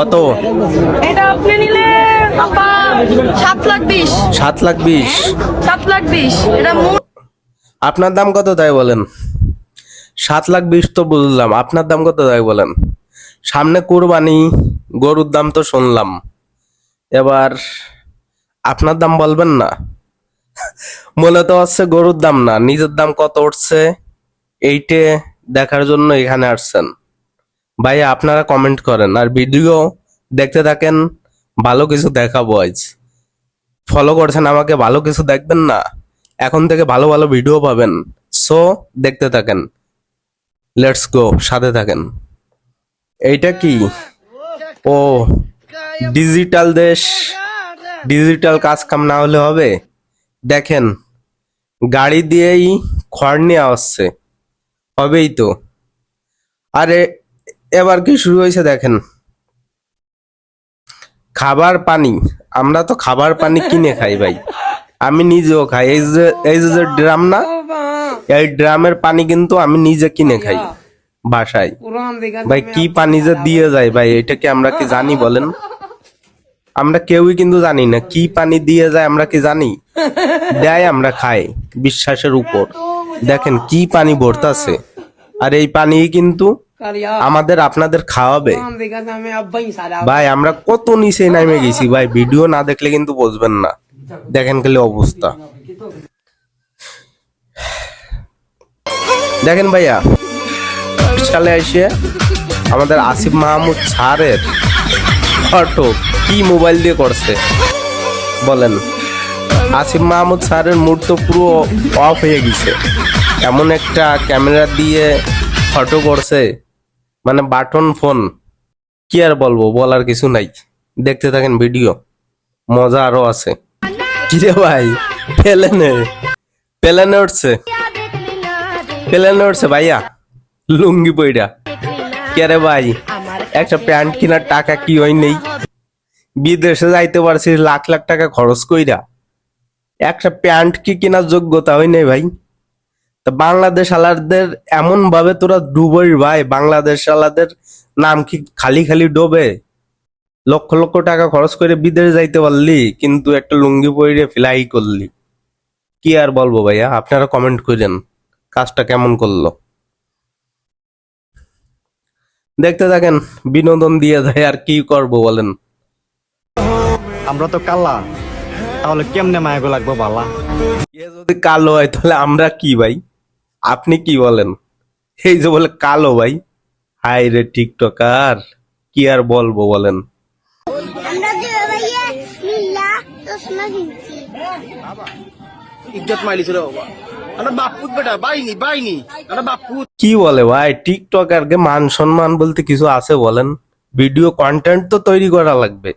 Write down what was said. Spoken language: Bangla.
কত? এটা আপনি নিলে সাত লাখ বিশ। সাত লাখ বিশ। সাত লাখ বিশ। এটা আপনার দাম কত তাই বলেন? সাত লাখ বিশ তো বুঝলাম। আপনার দাম কত তাই বলেন? সামনে কোরবানি গরুর দাম তো শুনলাম। এবার আপনার দাম বলবেন না? মনে তো হচ্ছে গরুর দাম না নিজের দাম কত উঠছে এইটে দেখার জন্য এখানে আসছেন। ভাই, আপনারা কমেন্ট করেন। আর ভিডিও দেখতে থাকেন, ভালো কিছু দেখাবো আজ। ফলো করছেন আমাকে, ভালো কিছু দেখবেন না? এখন থেকে ভালো ভালো ভিডিও পাবেন। সো দেখতে থাকেন। লেটস গো সাথে থাকেন। এইটা কি? ও ডিজিটাল দেশ। ডিজিটাল কাজ কাম না হলে হবে? দেখেন, গাড়ি দিয়েই খড় নিয়ে আসছে। হবেই তো। আরে এবার কি শুরু হয়েছে দেখেন। খাবার পানি। আমরা তো খাবার পানি কিনে খাই ভাই। আমি নিজেও খাই। এই যে এই যে ড্রাম না, এই ড্রামের পানি কিন্তু আমি নিজে কিনে খাই বাসায়। ভাই, কি পানি যে দিয়ে যায় ভাই, এটা কি আমরা কি জানি বলেন? আমরা কেউই কিন্তু জানি না। কি পানি দিয়ে যায় আমরা কি জানি? দেয় আমরা খাই বিশ্বাসের উপর। দেখেন কি পানি ভরতাছে। আর এই পানি কিন্তু আমাদের আপনাদের খাওয়াবে। ভাই আমরা কত নিচে নামে গেছি ভাই। ভিডিও না দেখলে কিন্তু বুঝবেন না। দেখেন খালি অবস্থা। দেখেন ভাইয়া সালে এসে আমাদের আসিফ মাহমুদ স্যারের ফটো কি মোবাইল দিয়ে করছে? বলেন। আসিফ মাহমুদ স্যারের মুড তো পুরো অফ হয়ে গেছে। এমন একটা ক্যামেরা দিয়ে ফটো করছে। মানে বাটন ফোন। কি আর বলব, বলার কিছু নাই। দেখতে থাকেন ভিডিও। মজা আরও আছে। কিরে ভাই, প্লেনে প্লেনে উঠছে। প্লেনে উঠছে ভাইয়া। লুঙ্গি বইটা কে রে ভাই, একটা প্যান্ট কেনার টাকা কি হয় নেই? বিদেশে যাইতে পারছিস, লাখ লাখ টাকা খরচ কইরা। একটা প্যান্ট কি কেনার যোগ্যতা হয় নাই ভাই? তা বাংলাদেশ আলাদের এমন ভাবে তোরা ডুবই ভাই। বাংলাদেশ আলাদের নাম কি খালি খালি ডোবে? লক্ষ লক্ষ টাকা খরচ করে বিদেশে যাইতে পারলি কিন্তু একটা লুঙ্গি পরে ফ্লাই করলি। কি আর বলব ভাইয়া? আপনারা কমেন্ট করেন কাজটা কেমন করল? দেখতে থাকেন বিনোদন দিয়ে যায় আর কি করব বলেন। আমরা তো কালা তাহলে কেমনে মায়াগো লাগবো বালা? যদি কালো হয় তাহলে আমরা কি ভাই? আপনি কি বলেন? এই যে বলে কালো ভাই হাই রে টিকটকার কি আর বলব বলেন? কি বলে ভাই টিকটকারকে মান সম্মান বলতে কিছু আছে বলেন? ভিডিও কন্টেন্ট তো তৈরি করা লাগবে।